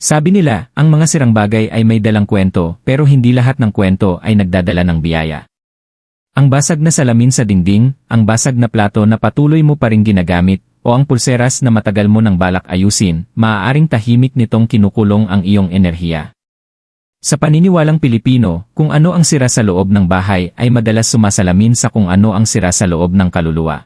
Sabi nila, ang mga sirang bagay ay may dalang kwento pero hindi lahat ng kwento ay nagdadala ng biyaya. Ang basag na salamin sa dingding, ang basag na plato na patuloy mo pa rin ginagamit, o ang pulseras na matagal mo nang balak ayusin, maaaring tahimik nitong kinukulong ang iyong enerhiya. Sa paniniwalang Pilipino, kung ano ang sira sa loob ng bahay ay madalas sumasalamin sa kung ano ang sira sa loob ng kaluluwa.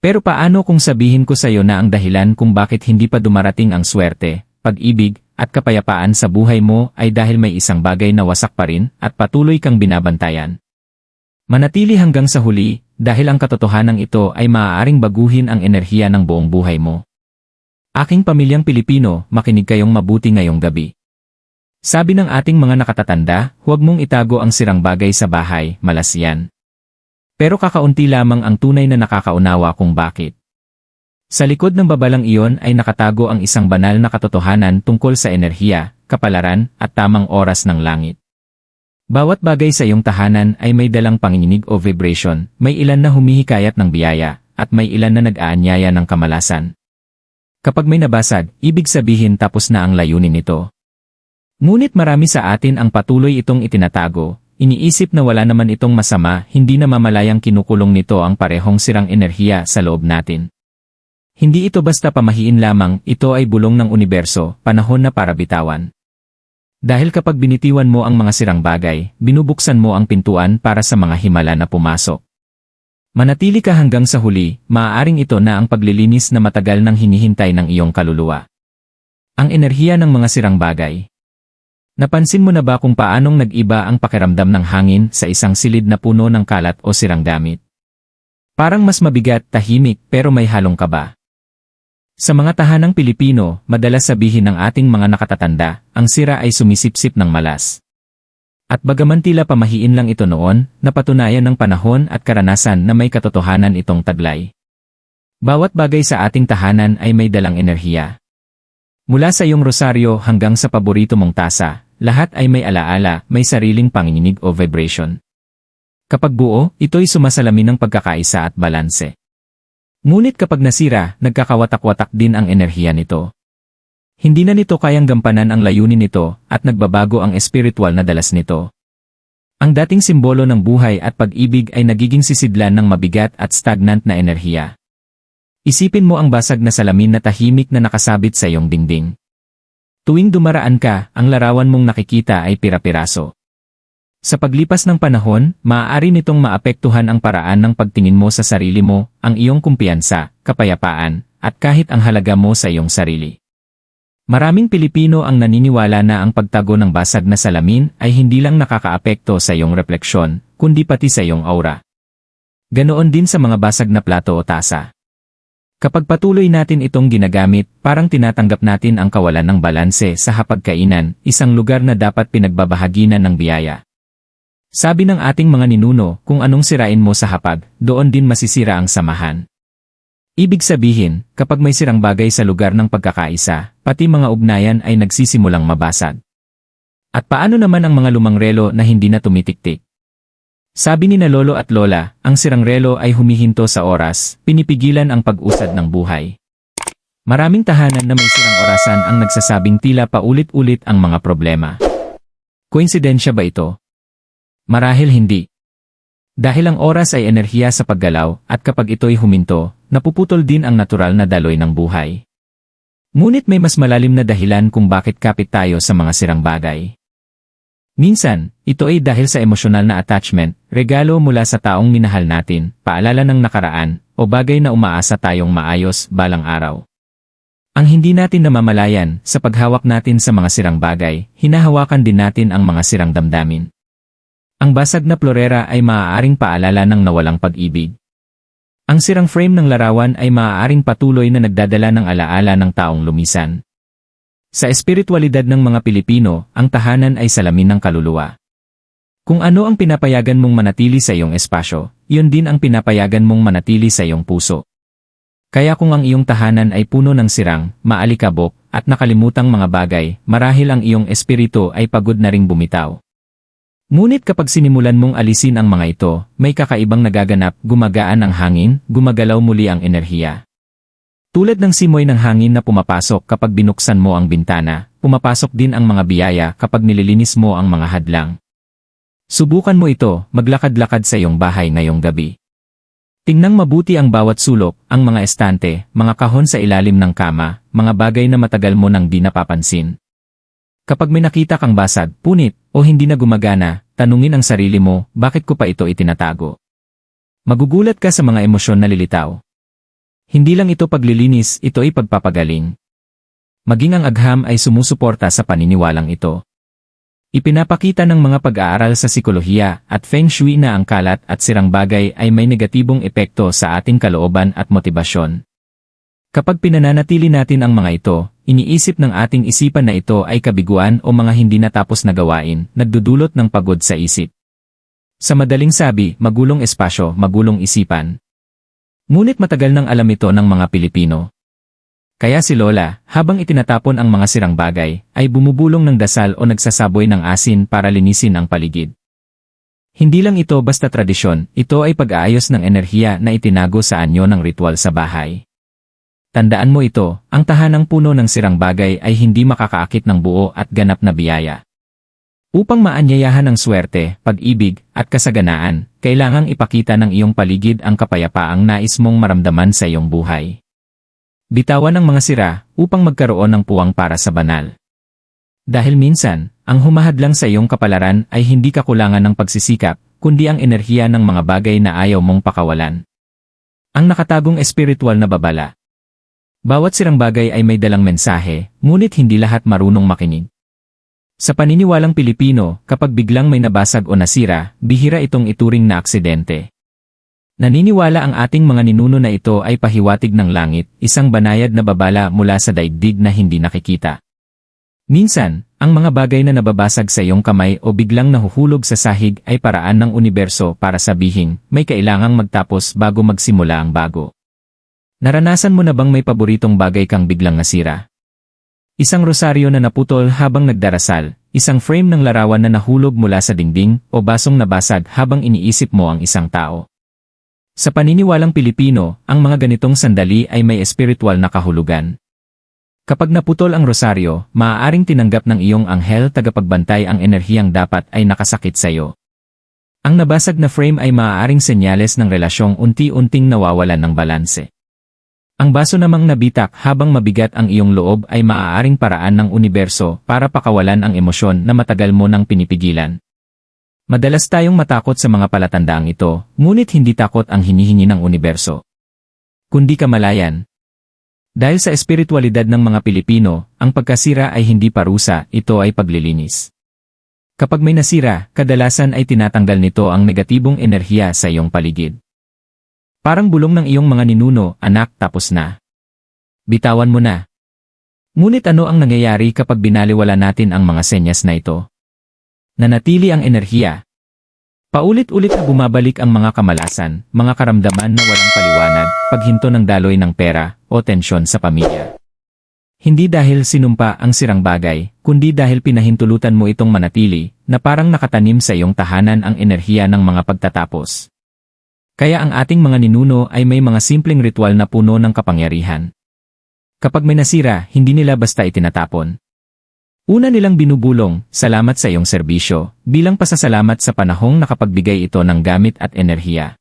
Pero paano kung sabihin ko sa iyo na ang dahilan kung bakit hindi pa dumarating ang swerte, pag-ibig, at kapayapaan sa buhay mo ay dahil may isang bagay na wasak pa rin at patuloy kang binabantayan. Manatili hanggang sa huli, dahil ang katotohanan ito ay maaaring baguhin ang enerhiya ng buong buhay mo. Aking pamilyang Pilipino, makinig kayong mabuti ngayong gabi. Sabi ng ating mga nakatatanda, huwag mong itago ang sirang bagay sa bahay, malas yan. Pero kakaunti lamang ang tunay na nakakaunawa kung bakit. Sa likod ng babalang iyon ay nakatago ang isang banal na katotohanan tungkol sa enerhiya, kapalaran, at tamang oras ng langit. Bawat bagay sa iyong tahanan ay may dalang panginginig o vibration, may ilan na humihikayat ng biyaya, at may ilan na nag-aanyaya ng kamalasan. Kapag may nabasag, ibig sabihin tapos na ang layunin nito. Ngunit marami sa atin ang patuloy itong itinatago, iniisip na wala naman itong masama, hindi na mamalayang kinukulong nito ang parehong sirang enerhiya sa loob natin. Hindi ito basta pamahiin lamang, ito ay bulong ng universo, panahon na para bitawan. Dahil kapag binitiwan mo ang mga sirang bagay, binubuksan mo ang pintuan para sa mga himala na pumasok. Manatili ka hanggang sa huli, maaaring ito na ang paglilinis na matagal nang hinihintay ng iyong kaluluwa. Ang enerhiya ng mga sirang bagay, Napansin mo na ba kung paanong nag-iba ang pakiramdam ng hangin sa isang silid na puno ng kalat o sirang gamit? Parang mas mabigat, tahimik, pero may halong kaba. Sa mga tahanang Pilipino, madalas sabihin ng ating mga nakatatanda, ang sira ay sumisipsip ng malas. At bagaman tila pamahiin lang ito noon, napatunayan ng panahon at karanasan na may katotohanan itong taglay. Bawat bagay sa ating tahanan ay may dalang enerhiya. Mula sa iyong rosaryo hanggang sa paborito mong tasa, lahat ay may alaala, may sariling panginginig o vibration. Kapag buo, ito'y sumasalamin ng pagkakaisa at balanse. Ngunit kapag nasira, nagkakawatak-watak din ang enerhiya nito. Hindi na nito kayang gampanan ang layunin nito at nagbabago ang espiritual na dalas nito. Ang dating simbolo ng buhay at pag-ibig ay nagiging sisidlan ng mabigat at stagnant na enerhiya. Isipin mo ang basag na salamin na tahimik na nakasabit sa iyong dingding. Tuwing dumaraan ka, ang larawan mong nakikita ay pira-piraso. Sa paglipas ng panahon, maaari nitong maapektuhan ang paraan ng pagtingin mo sa sarili mo, ang iyong kumpiyansa, kapayapaan, at kahit ang halaga mo sa iyong sarili. Maraming Pilipino ang naniniwala na ang pagtago ng basag na salamin ay hindi lang nakakaapekto sa iyong refleksyon, kundi pati sa iyong aura. Ganoon din sa mga basag na plato o tasa. Kapag patuloy natin itong ginagamit, parang tinatanggap natin ang kawalan ng balanse sa hapagkainan, isang lugar na dapat pinagbabahaginan ng biyaya. Sabi ng ating mga ninuno, kung anong sirain mo sa hapag, doon din masisira ang samahan. Ibig sabihin, kapag may sirang bagay sa lugar ng pagkakaisa, pati mga ugnayan ay nagsisimulang mabasag. At paano naman ang mga lumang relo na hindi na tumitiktik? Sabi ni na lolo at lola, ang sirang relo ay humihinto sa oras, pinipigilan ang pag-usad ng buhay. Maraming tahanan na may sirang orasan ang nagsasabing tila paulit-ulit ang mga problema. Koinsidensya ba ito? Marahil hindi. Dahil ang oras ay enerhiya sa paggalaw at kapag ito'y huminto, napuputol din ang natural na daloy ng buhay. Ngunit may mas malalim na dahilan kung bakit kapit tayo sa mga sirang bagay. Minsan, ito ay dahil sa emosyonal na attachment, regalo mula sa taong minahal natin, paalala ng nakaraan, o bagay na umaasa tayong maayos balang araw. Ang hindi natin namamalayan, sa paghawak natin sa mga sirang bagay, hinahawakan din natin ang mga sirang damdamin. Ang basag na florera ay maaaring paalala ng nawalang pag-ibig. Ang sirang frame ng larawan ay maaaring patuloy na nagdadala ng alaala ng taong lumisan. Sa espiritualidad ng mga Pilipino, ang tahanan ay salamin ng kaluluwa. Kung ano ang pinapayagan mong manatili sa iyong espasyo, iyon din ang pinapayagan mong manatili sa iyong puso. Kaya kung ang iyong tahanan ay puno ng sirang, maalikabok, at nakalimutang mga bagay, marahil ang iyong espiritu ay pagod na ring bumitaw. Ngunit kapag sinimulan mong alisin ang mga ito, may kakaibang nagaganap, gumagaan ang hangin, gumagalaw muli ang enerhiya. Tulad ng simoy ng hangin na pumapasok kapag binuksan mo ang bintana, pumapasok din ang mga biyaya kapag nililinis mo ang mga hadlang. Subukan mo ito, maglakad-lakad sa iyong bahay ngayong gabi. Tingnang mabuti ang bawat sulok, ang mga estante, mga kahon sa ilalim ng kama, mga bagay na matagal mo nang di napapansin. Kapag may nakita kang basag, punit, o hindi na gumagana, tanungin ang sarili mo, bakit ko pa ito itinatago? Magugulat ka sa mga emosyon na lilitaw. Hindi lang ito paglilinis, ito ay pagpapagaling. Maging ang agham ay sumusuporta sa paniniwalang ito. Ipinapakita ng mga pag-aaral sa sikolohiya at feng shui na ang kalat at sirang bagay ay may negatibong epekto sa ating kalooban at motibasyon. Kapag pinananatili natin ang mga ito, iniisip ng ating isipan na ito ay kabiguan o mga hindi natapos na gawain, nagdudulot ng pagod sa isip. Sa madaling sabi, magulong espasyo, magulong isipan. Ngunit matagal nang alam ito ng mga Pilipino. Kaya si Lola, habang itinatapon ang mga sirang bagay, ay bumubulong ng dasal o nagsasaboy ng asin para linisin ang paligid. Hindi lang ito basta tradisyon, ito ay pag-aayos ng enerhiya na itinago sa anyo ng ritual sa bahay. Tandaan mo ito, ang tahanang puno ng sirang bagay ay hindi makakaakit ng buo at ganap na biyaya. Upang maanyayahan ng swerte, pag-ibig, at kasaganaan, kailangang ipakita ng iyong paligid ang kapayapaang nais mong maramdaman sa iyong buhay. Bitawan ang mga sira upang magkaroon ng puwang para sa banal. Dahil minsan, ang humahadlang sa iyong kapalaran ay hindi kakulangan ng pagsisikap, kundi ang enerhiya ng mga bagay na ayaw mong pakawalan. Ang nakatagong espiritual na babala. Bawat sirang bagay ay may dalang mensahe, ngunit hindi lahat marunong makinig. Sa paniniwalang Pilipino, kapag biglang may nabasag o nasira, bihira itong ituring na aksidente. Naniniwala ang ating mga ninuno na ito ay pahiwatig ng langit, isang banayad na babala mula sa daigdig na hindi nakikita. Minsan, ang mga bagay na nababasag sa iyong kamay o biglang nahuhulog sa sahig ay paraan ng universo para sabihin, may kailangang magtapos bago magsimula ang bago. Naranasan mo na bang may paboritong bagay kang biglang nasira? Isang rosaryo na naputol habang nagdarasal, isang frame ng larawan na nahulog mula sa dingding, o basong nabasag habang iniisip mo ang isang tao. Sa paniniwalang Pilipino, ang mga ganitong sandali ay may espiritual na kahulugan. Kapag naputol ang rosaryo, maaaring tinanggap ng iyong anghel tagapagbantay ang enerhiyang dapat ay nakasakit sa iyo. Ang nabasag na frame ay maaaring senyales ng relasyong unti-unting nawawalan ng balanse. Ang baso namang nabitak habang mabigat ang iyong loob ay maaaring paraan ng universo para pakawalan ang emosyon na matagal mo nang pinipigilan. Madalas tayong matakot sa mga palatandaang ito, ngunit hindi takot ang hinihingi ng universo. Kundi kamalayan. Dahil sa espiritualidad ng mga Pilipino, ang pagkasira ay hindi parusa, ito ay paglilinis. Kapag may nasira, kadalasan ay tinatanggal nito ang negatibong enerhiya sa iyong paligid. Parang bulong ng iyong mga ninuno, anak, tapos na. Bitawan mo na. Ngunit ano ang nangyayari kapag binaliwala natin ang mga senyas na ito? Nanatili ang enerhiya. Paulit-ulit na bumabalik ang mga kamalasan, mga karamdaman na walang paliwanag, paghinto ng daloy ng pera, o tensyon sa pamilya. Hindi dahil sinumpa ang sirang bagay, kundi dahil pinahintulutan mo itong manatili, na parang nakatanim sa iyong tahanan ang enerhiya ng mga pagtatapos. Kaya ang ating mga ninuno ay may mga simpleng ritual na puno ng kapangyarihan. Kapag may nasira, hindi nila basta itinatapon. Una nilang binubulong, salamat sa iyong serbisyo, bilang pasasalamat sa panahong nakapagbigay ito ng gamit at enerhiya.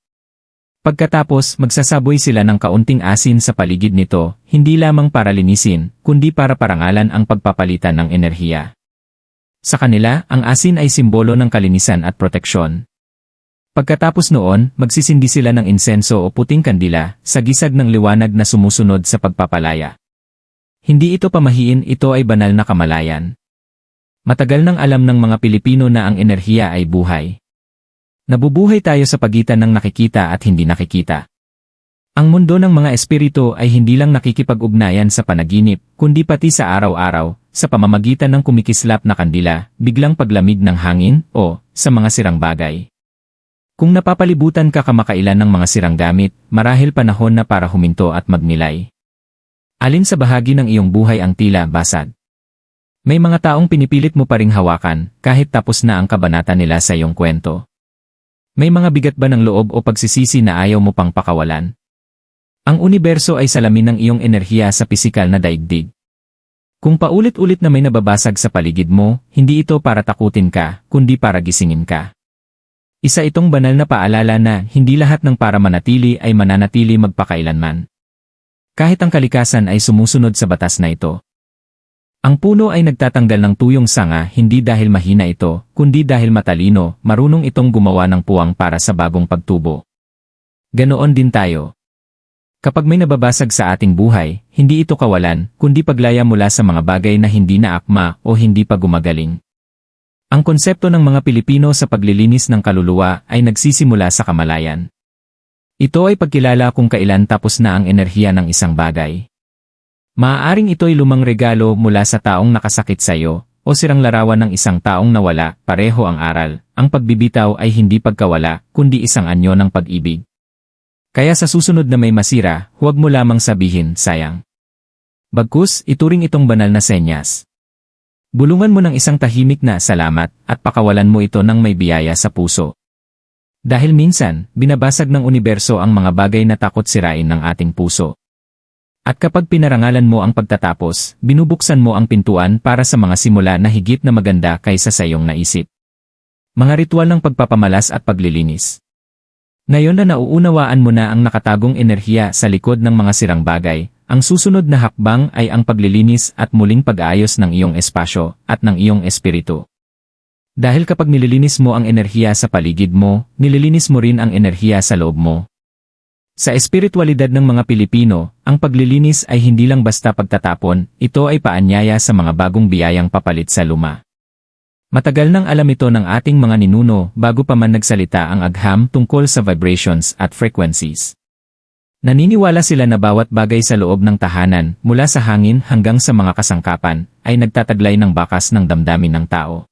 Pagkatapos, magsasaboy sila ng kaunting asin sa paligid nito, hindi lamang para linisin, kundi para parangalan ang pagpapalitan ng enerhiya. Sa kanila, ang asin ay simbolo ng kalinisan at proteksyon. Pagkatapos noon, magsisindi sila ng insenso o puting kandila, sa gisag ng liwanag na sumusunod sa pagpapalaya. Hindi ito pamahiin, ito ay banal na kamalayan. Matagal nang alam ng mga Pilipino na ang enerhiya ay buhay. Nabubuhay tayo sa pagitan ng nakikita at hindi nakikita. Ang mundo ng mga espiritu ay hindi lang nakikipag-ugnayan sa panaginip, kundi pati sa araw-araw, sa pamamagitan ng kumikislap na kandila, biglang paglamig ng hangin, o sa mga sirang bagay. Kung napapalibutan ka kamakailan ng mga sirang gamit, marahil panahon na para huminto at magnilay. Alin sa bahagi ng iyong buhay ang tila basag? May mga taong pinipilit mo pa ring hawakan, kahit tapos na ang kabanata nila sa iyong kwento. May mga bigat ba ng loob o pagsisisi na ayaw mo pang pakawalan? Ang universo ay salamin ng iyong enerhiya sa pisikal na daigdig. Kung paulit-ulit na may nababasag sa paligid mo, hindi ito para takutin ka, kundi para gisingin ka. Isa itong banal na paalala na hindi lahat ng para manatili ay mananatili magpakailanman. Kahit ang kalikasan ay sumusunod sa batas na ito. Ang puno ay nagtatanggal ng tuyong sanga hindi dahil mahina ito, kundi dahil matalino, marunong itong gumawa ng puwang para sa bagong pagtubo. Ganoon din tayo. Kapag may nababasag sa ating buhay, hindi ito kawalan, kundi paglaya mula sa mga bagay na hindi na akma o hindi pa gumagaling. Ang konsepto ng mga Pilipino sa paglilinis ng kaluluwa ay nagsisimula sa kamalayan. Ito ay pagkilala kung kailan tapos na ang enerhiya ng isang bagay. Maaaring ito'y lumang regalo mula sa taong nakasakit sa iyo, o sirang larawan ng isang taong nawala, pareho ang aral. Ang pagbibitaw ay hindi pagkawala, kundi isang anyo ng pag-ibig. Kaya sa susunod na may masira, huwag mo lamang sabihin, sayang. Bagkus, ituring itong banal na senyas. Bulungan mo ng isang tahimik na salamat at pakawalan mo ito ng may biyaya sa puso. Dahil minsan, binabasag ng universo ang mga bagay na takot sirain ng ating puso. At kapag pinarangalan mo ang pagtatapos, binubuksan mo ang pintuan para sa mga simula na higit na maganda kaysa sa iyong naisip. Mga ritual ng pagpapamalas at paglilinis. Ngayon na nauunawaan mo na ang nakatagong enerhiya sa likod ng mga sirang bagay, ang susunod na hakbang ay ang paglilinis at muling pag-aayos ng iyong espasyo at ng iyong espiritu. Dahil kapag nililinis mo ang enerhiya sa paligid mo, nililinis mo rin ang enerhiya sa loob mo. Sa espiritualidad ng mga Pilipino, ang paglilinis ay hindi lang basta pagtatapon, ito ay paanyaya sa mga bagong biyayang papalit sa luma. Matagal nang alam ito ng ating mga ninuno bago pa man nagsalita ang agham tungkol sa vibrations at frequencies. Naniniwala sila na bawat bagay sa loob ng tahanan, mula sa hangin hanggang sa mga kasangkapan, ay nagtataglay ng bakas ng damdamin ng tao.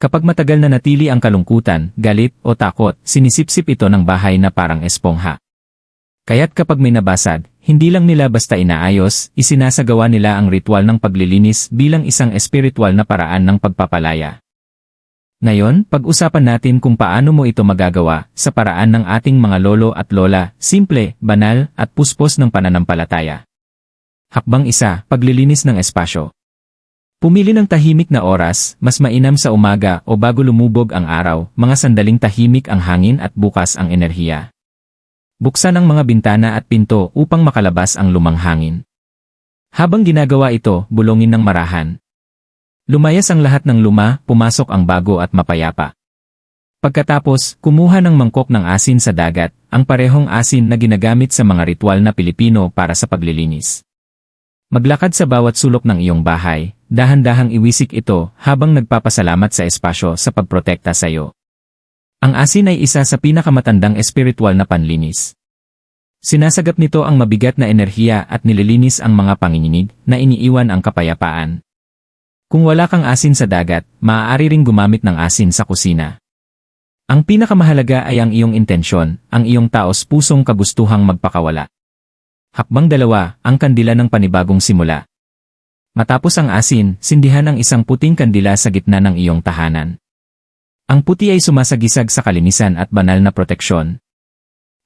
Kapag matagal na natili ang kalungkutan, galit o takot, sinisipsip ito ng bahay na parang espongha. Kaya't kapag may nabasag, hindi lang nila basta inaayos, isinasagawa nila ang ritual ng paglilinis bilang isang espiritual na paraan ng pagpapalaya. Ngayon, pag-usapan natin kung paano mo ito magagawa sa paraan ng ating mga lolo at lola, simple, banal, at puspos ng pananampalataya. Hakbang isa, paglilinis ng espasyo. Pumili ng tahimik na oras, mas mainam sa umaga o bago lumubog ang araw, mga sandaling tahimik ang hangin at bukas ang enerhiya. Buksan ang mga bintana at pinto upang makalabas ang lumang hangin. Habang ginagawa ito, bulongin ng marahan. Lumayas ang lahat ng luma, pumasok ang bago at mapayapa. Pagkatapos, kumuha ng mangkok ng asin sa dagat, ang parehong asin na ginagamit sa mga ritual na Pilipino para sa paglilinis. Maglakad sa bawat sulok ng iyong bahay, dahan-dahang iwisik ito habang nagpapasalamat sa espasyo sa pagprotekta sa iyo. Ang asin ay isa sa pinakamatandang espiritual na panlinis. Sinasagap nito ang mabigat na enerhiya at nililinis ang mga panginginig na iniiwan ang kapayapaan. Kung wala kang asin sa dagat, maaari ring gumamit ng asin sa kusina. Ang pinakamahalaga ay ang iyong intensyon, ang iyong taos pusong kagustuhang magpakawala. Hakbang dalawa, ang kandila ng panibagong simula. Matapos ang asin, sindihan ang isang puting kandila sa gitna ng iyong tahanan. Ang puti ay sumasagisag sa kalinisan at banal na proteksyon.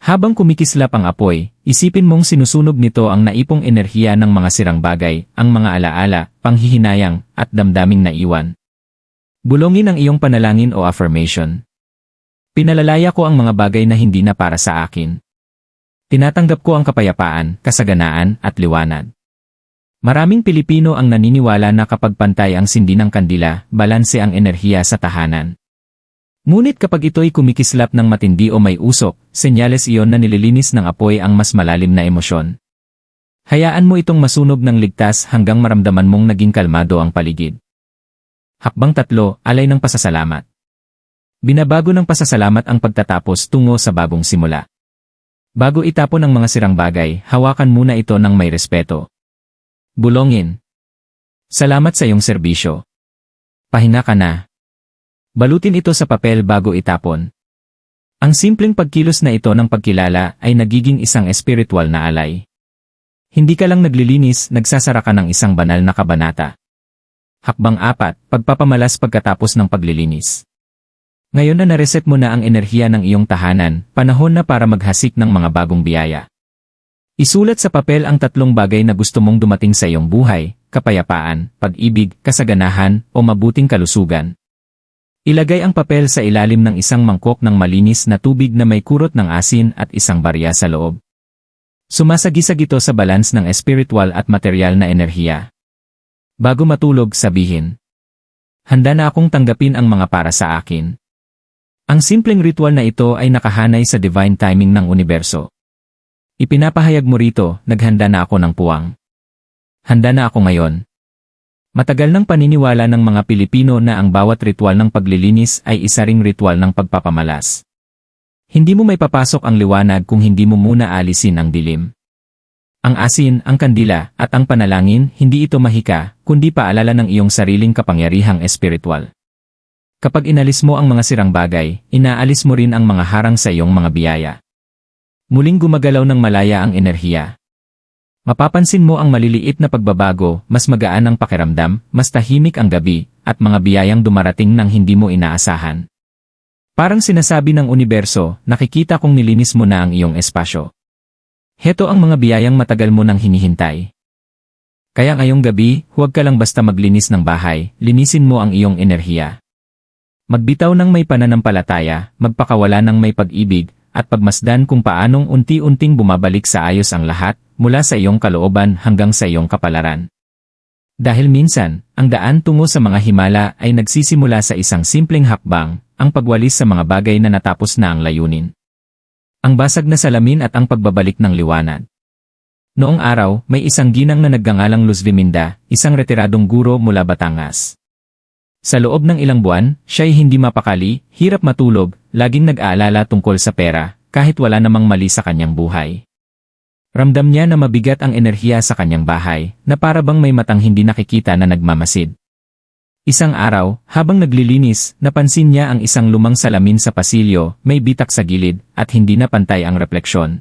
Habang kumikislap ang apoy, isipin mong sinusunog nito ang naipong enerhiya ng mga sirang bagay, ang mga alaala, panghihinayang, at damdaming naiwan. Bulongin ang iyong panalangin o affirmation. Pinalalaya ko ang mga bagay na hindi na para sa akin. Tinatanggap ko ang kapayapaan, kasaganaan, at liwanag. Maraming Pilipino ang naniniwala na kapag pantay ang sindi ng kandila, balanse ang enerhiya sa tahanan. Ngunit kapag ito'y kumikislap ng matindi o may usok, senyales iyon na nililinis ng apoy ang mas malalim na emosyon. Hayaan mo itong masunog ng ligtas hanggang maramdaman mong naging kalmado ang paligid. Hakbang tatlo, alay ng pasasalamat. Binabago ng pasasalamat ang pagtatapos tungo sa bagong simula. Bago itapon ang mga sirang bagay, hawakan muna ito ng may respeto. Bulongin. Salamat sa iyong serbisyo. Pahina ka na. Balutin ito sa papel bago itapon. Ang simpleng pagkilos na ito ng pagkilala ay nagiging isang espiritual na alay. Hindi ka lang naglilinis, nagsasara ka ng isang banal na kabanata. Hakbang apat, pagpapamalas pagkatapos ng paglilinis. Ngayon na nareset mo na ang enerhiya ng iyong tahanan, panahon na para maghasik ng mga bagong biyaya. Isulat sa papel ang tatlong bagay na gusto mong dumating sa iyong buhay, kapayapaan, pag-ibig, kasaganahan, o mabuting kalusugan. Ilagay ang papel sa ilalim ng isang mangkok ng malinis na tubig na may kurot ng asin at isang barya sa loob. Sumasagisag ito sa balance ng espiritual at material na enerhiya. Bago matulog, sabihin, Handa na akong tanggapin ang mga para sa akin. Ang simpleng ritual na ito ay nakahanay sa divine timing ng universo. Ipinapahayag mo rito, naghanda na ako ng puwang. Handa na ako ngayon. Matagal nang paniniwala ng mga Pilipino na ang bawat ritual ng paglilinis ay isa ring ritual ng pagpapamalas. Hindi mo may papasok ang liwanag kung hindi mo muna alisin ang dilim. Ang asin, ang kandila, at ang panalangin, hindi ito mahika, kundi paalala ng iyong sariling kapangyarihang espiritual. Kapag inalis mo ang mga sirang bagay, inaalis mo rin ang mga harang sa iyong mga biyaya. Muling gumagalaw ng malaya ang enerhiya. Mapapansin mo ang maliliit na pagbabago, mas magaan ang pakiramdam, mas tahimik ang gabi, at mga biyayang dumarating nang hindi mo inaasahan. Parang sinasabi ng universo, nakikita kong nilinis mo na ang iyong espasyo. Heto ang mga biyayang matagal mo nang hinihintay. Kaya ngayong gabi, huwag ka lang basta maglinis ng bahay, linisin mo ang iyong enerhiya. Magbitaw ng may pananampalataya, magpakawala ng may pag-ibig, at pagmasdan kung paanong unti-unting bumabalik sa ayos ang lahat, mula sa iyong kalooban hanggang sa iyong kapalaran. Dahil minsan, ang daan tungo sa mga himala ay nagsisimula sa isang simpleng hakbang, ang pagwalis sa mga bagay na natapos na ang layunin. Ang basag na salamin at ang pagbabalik ng liwanag. Noong araw, may isang ginang na naggangalang Luz Viminda, isang retiradong guro mula Batangas. Sa loob ng ilang buwan, siya'y hindi mapakali, hirap matulog, laging nag-aalala tungkol sa pera, kahit wala namang mali sa kanyang buhay. Ramdam niya na mabigat ang enerhiya sa kanyang bahay, na para bang may matang hindi nakikita na nagmamasid. Isang araw, habang naglilinis, napansin niya ang isang lumang salamin sa pasilyo, may bitak sa gilid, at hindi na pantay ang refleksyon.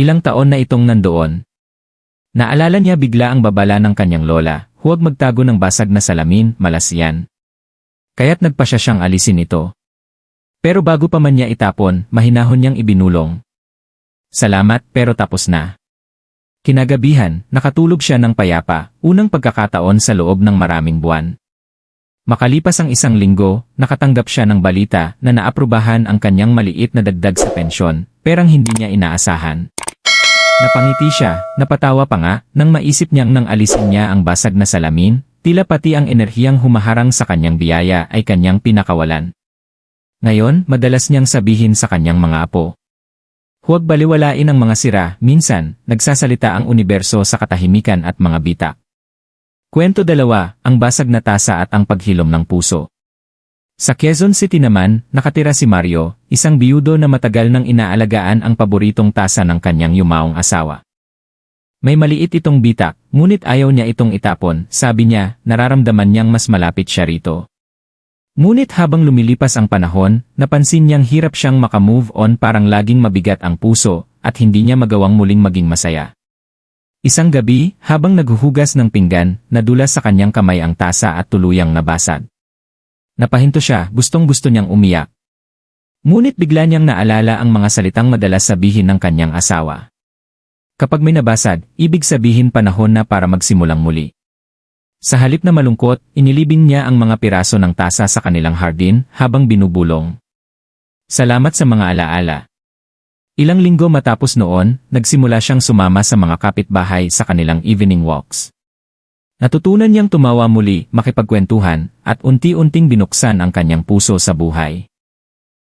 Ilang taon na itong nandoon. Naalala niya bigla ang babala ng kanyang lola, Huwag magtago ng basag na salamin, malas yan. Kaya't nagpa siya siyang alisin ito. Pero bago pa man niya itapon, mahinahon niyang ibinulong. Salamat pero tapos na. Kinagabihan, nakatulog siya ng payapa, unang pagkakataon sa loob ng maraming buwan. Makalipas ang isang linggo, nakatanggap siya ng balita na naaprubahan ang kanyang maliit na dagdag sa pensyon, perang hindi niya inaasahan. Napangiti siya, napatawa pa nga, nang maisip niyang nang alisin niya ang basag na salamin, tila pati ang enerhiyang humaharang sa kanyang biyaya ay kanyang pinakawalan. Ngayon, madalas niyang sabihin sa kanyang mga apo. Huwag baliwalain ang mga sira, minsan, nagsasalita ang universo sa katahimikan at mga bitak. Kwento dalawa, ang basag na tasa at ang paghilom ng puso. Sa Quezon City naman, nakatira si Mario, isang biyudo na matagal nang inaalagaan ang paboritong tasa ng kanyang yumaong asawa. May maliit itong bitak, ngunit ayaw niya itong itapon, sabi niya, nararamdaman niyang mas malapit siya rito. Ngunit habang lumilipas ang panahon, napansin niyang hirap siyang makamove on parang laging mabigat ang puso, at hindi niya magawang muling maging masaya. Isang gabi, habang naghuhugas ng pinggan, nadulas sa kanyang kamay ang tasa at tuluyang nabasag. Napahinto siya, gustong-gusto niyang umiyak. Ngunit bigla niyang naalala ang mga salitang madalas sabihin ng kanyang asawa. Kapag may nabasag, ibig sabihin panahon na para magsimulang muli. Sa halip na malungkot, inilibing niya ang mga piraso ng tasa sa kanilang hardin habang binubulong. Salamat sa mga alaala. Ilang linggo matapos noon, nagsimula siyang sumama sa mga kapitbahay sa kanilang evening walks. Natutunan niyang tumawa muli, makipagkwentuhan, at unti-unting binuksan ang kanyang puso sa buhay.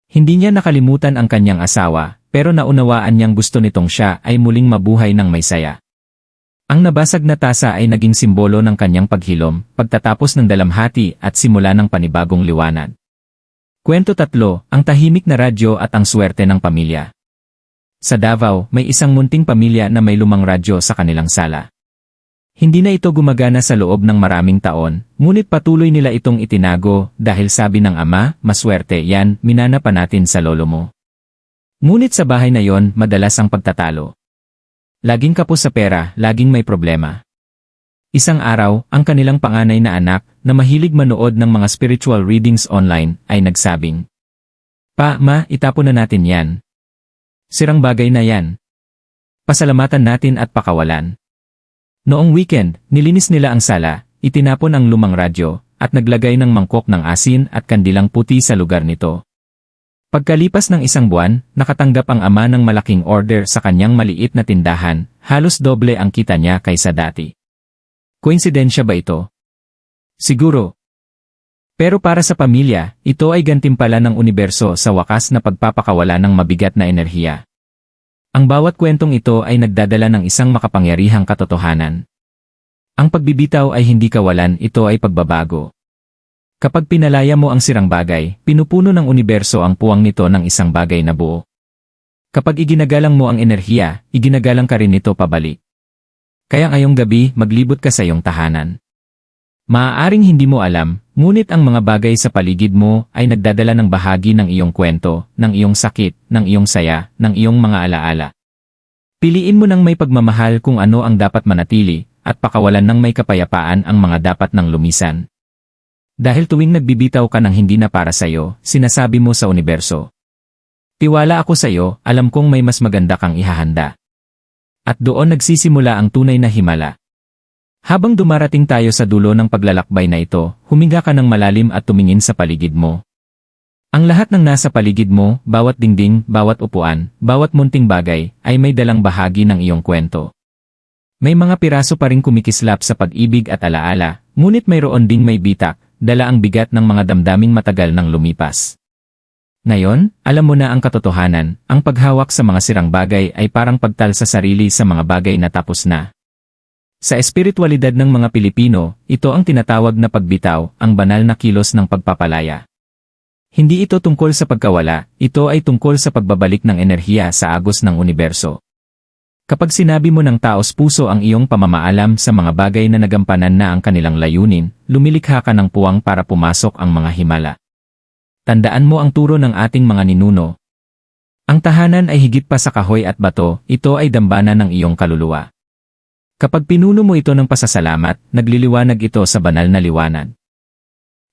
Hindi niya nakalimutan ang kanyang asawa, pero naunawaan niyang gusto nitong siya ay muling mabuhay ng may saya. Ang nabasag na tasa ay naging simbolo ng kanyang paghilom, pagtatapos ng dalamhati at simula ng panibagong liwanag. Kwento tatlo, ang tahimik na radyo at ang swerte ng pamilya. Sa Davao, may isang munting pamilya na may lumang radyo sa kanilang sala. Hindi na ito gumagana sa loob ng maraming taon, ngunit patuloy nila itong itinago dahil sabi ng ama, maswerte yan, minana pa natin sa lolo mo. Ngunit sa bahay na yon, madalas ang pagtatalo. Laging kapos sa pera, laging may problema. Isang araw, ang kanilang panganay na anak, na mahilig manood ng mga spiritual readings online, ay nagsabing, Pa, ma, itapon na natin yan. Sirang bagay na yan. Pasalamatan natin at pakawalan. Noong weekend, nilinis nila ang sala, itinapon ang lumang radyo, at naglagay ng mangkok ng asin at kandilang puti sa lugar nito. Pagkalipas ng isang buwan, nakatanggap ang ama ng malaking order sa kanyang maliit na tindahan, halos doble ang kita niya kaysa dati. Koinsidensya ba ito? Siguro. Pero para sa pamilya, ito ay gantimpala ng universo sa wakas na pagpapakawala ng mabigat na enerhiya. Ang bawat kwentong ito ay nagdadala ng isang makapangyarihang katotohanan. Ang pagbibitaw ay hindi kawalan, ito ay pagbabago. Kapag pinalaya mo ang sirang bagay, pinupuno ng universo ang puwang nito ng isang bagay na buo. Kapag iginagalang mo ang enerhiya, iginagalang ka rin ito pabalik. Kaya ngayong gabi, maglibot ka sa iyong tahanan. Maaaring hindi mo alam, ngunit ang mga bagay sa paligid mo ay nagdadala ng bahagi ng iyong kwento, ng iyong sakit, ng iyong saya, ng iyong mga alaala. Piliin mo ng may pagmamahal kung ano ang dapat manatili, at pakawalan ng may kapayapaan ang mga dapat ng lumisan. Dahil tuwing nagbibitaw ka ng hindi na para sa'yo, sinasabi mo sa universo. Tiwala ako sa'yo, alam kong may mas maganda kang ihahanda. At doon nagsisimula ang tunay na himala. Habang dumarating tayo sa dulo ng paglalakbay na ito, huminga ka ng malalim at tumingin sa paligid mo. Ang lahat ng nasa paligid mo, bawat dingding, bawat upuan, bawat munting bagay, ay may dalang bahagi ng iyong kwento. May mga piraso pa rin kumikislap sa pag-ibig at alaala, ngunit mayroon ding may bitak, dala ang bigat ng mga damdaming matagal nang lumipas. Ngayon, alam mo na ang katotohanan, ang paghawak sa mga sirang bagay ay parang pagtal sa sarili sa mga bagay na tapos na. Sa espiritualidad ng mga Pilipino, ito ang tinatawag na pagbitaw, ang banal na kilos ng pagpapalaya. Hindi ito tungkol sa pagkawala, ito ay tungkol sa pagbabalik ng enerhiya sa agos ng universo. Kapag sinabi mo ng taos puso ang iyong pamamaalam sa mga bagay na nagampanan na ang kanilang layunin, lumilikha ka ng puwang para pumasok ang mga himala. Tandaan mo ang turo ng ating mga ninuno. Ang tahanan ay higit pa sa kahoy at bato, ito ay dambana ng iyong kaluluwa. Kapag pinuno mo ito ng pasasalamat, nagliliwanag ito sa banal na liwanag.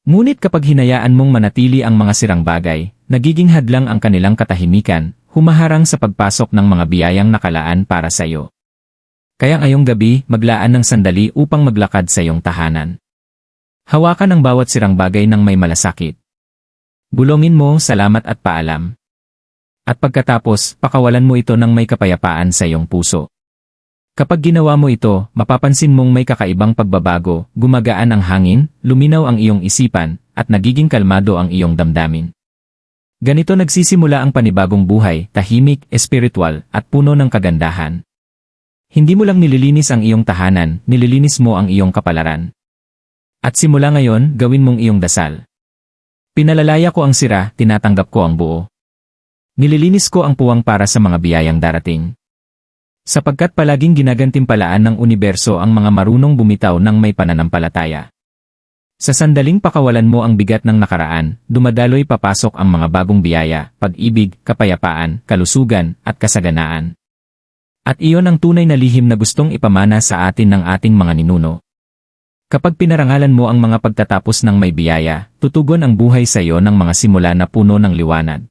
Ngunit kapag hinayaan mong manatili ang mga sirang bagay, nagiging hadlang ang kanilang katahimikan, humaharang sa pagpasok ng mga biyayang nakalaan para sa iyo. Kaya ngayong gabi, maglaan ng sandali upang maglakad sa iyong tahanan. Hawakan ang bawat sirang bagay ng may malasakit. Bulongin mo, salamat at paalam. At pagkatapos, pakawalan mo ito ng may kapayapaan sa iyong puso. Kapag ginawa mo ito, mapapansin mong may kakaibang pagbabago, gumagaan ang hangin, luminaw ang iyong isipan, at nagiging kalmado ang iyong damdamin. Ganito nagsisimula ang panibagong buhay, tahimik, espiritual, at puno ng kagandahan. Hindi mo lang nililinis ang iyong tahanan, nililinis mo ang iyong kapalaran. At simula ngayon, gawin mong iyong dasal. Pinalalaya ko ang sira, tinatanggap ko ang buo. Nililinis ko ang puwang para sa mga biyayang darating. Sapagkat palaging ginagantimpalaan ng universo ang mga marunong bumitaw ng may pananampalataya. Sa sandaling pakawalan mo ang bigat ng nakaraan, dumadaloy papasok ang mga bagong biyaya, pag-ibig, kapayapaan, kalusugan, at kasaganaan. At iyon ang tunay na lihim na gustong ipamana sa atin ng ating mga ninuno. Kapag pinarangalan mo ang mga pagtatapos ng may biyaya, tutugon ang buhay sa iyo ng mga simula na puno ng liwanag.